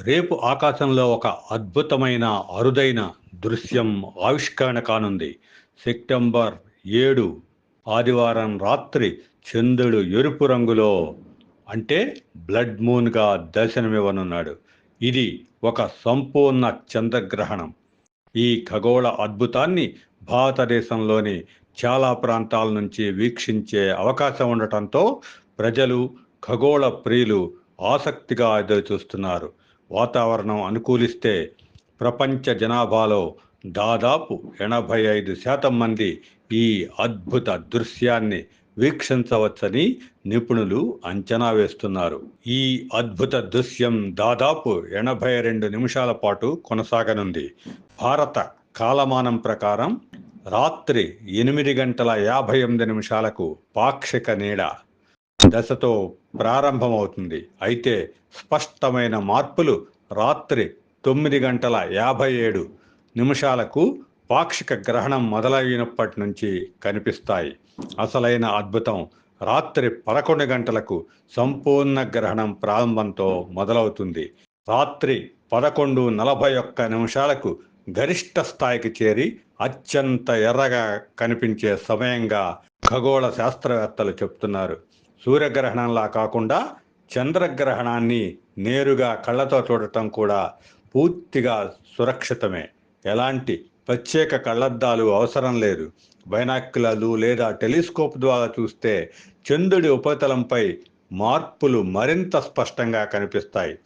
రేపు ఆకాశంలో ఒక అద్భుతమైన అరుదైన దృశ్యం ఆవిష్కరణ కానుంది. సెప్టెంబర్ ఏడు ఆదివారం రాత్రి చంద్రుడు ఎరుపు రంగులో అంటే బ్లడ్ మూన్గా దర్శనమివ్వనున్నాడు. ఇది ఒక సంపూర్ణ చంద్రగ్రహణం. ఈ ఖగోళ అద్భుతాన్ని భారతదేశంలోని చాలా ప్రాంతాల నుంచి వీక్షించే అవకాశం ఉండటంతో ప్రజలు ఖగోళ ప్రియులు ఆసక్తిగా ఎదురుచూస్తున్నారు. వాతావరణం అనుకూలిస్తే ప్రపంచ జనాభాలో దాదాపు ఎనభై ఐదు శాతం మంది ఈ అద్భుత దృశ్యాన్ని వీక్షించవచ్చని నిపుణులు అంచనా వేస్తున్నారు. ఈ అద్భుత దృశ్యం దాదాపు ఎనభై రెండు నిమిషాల పాటు కొనసాగనుంది. భారత కాలమానం ప్రకారం రాత్రి ఎనిమిది గంటల యాభై ఎనిమిది నిమిషాలకు పాక్షిక నీడ దశతో ప్రారంభమవుతుంది. అయితే స్పష్టమైన మార్పులు రాత్రి తొమ్మిది గంటల యాభై ఏడు నిమిషాలకు పాక్షిక గ్రహణం మొదలైనప్పటి నుంచి కనిపిస్తాయి. అసలైన అద్భుతం రాత్రి పదకొండు గంటలకు సంపూర్ణ గ్రహణం ప్రారంభంతో మొదలవుతుంది. రాత్రి పదకొండు నలభై ఒక్క నిమిషాలకు గరిష్ట స్థాయికి చేరి అత్యంత ఎర్రగా కనిపించే సమయంగా ఖగోళ శాస్త్రవేత్తలు చెప్తున్నారు. సూర్యగ్రహణంలా కాకుండా చంద్రగ్రహణాన్ని నేరుగా కళ్ళతో చూడటం కూడా పూర్తిగా సురక్షితమే. ఎలాంటి ప్రత్యేక కళ్ళద్దాలు అవసరం లేదు. బైనాక్యులలు లేదా టెలిస్కోప్ ద్వారా చూస్తే చంద్రుడి ఉపరితలంపై మార్పులు మరింత స్పష్టంగా కనిపిస్తాయి.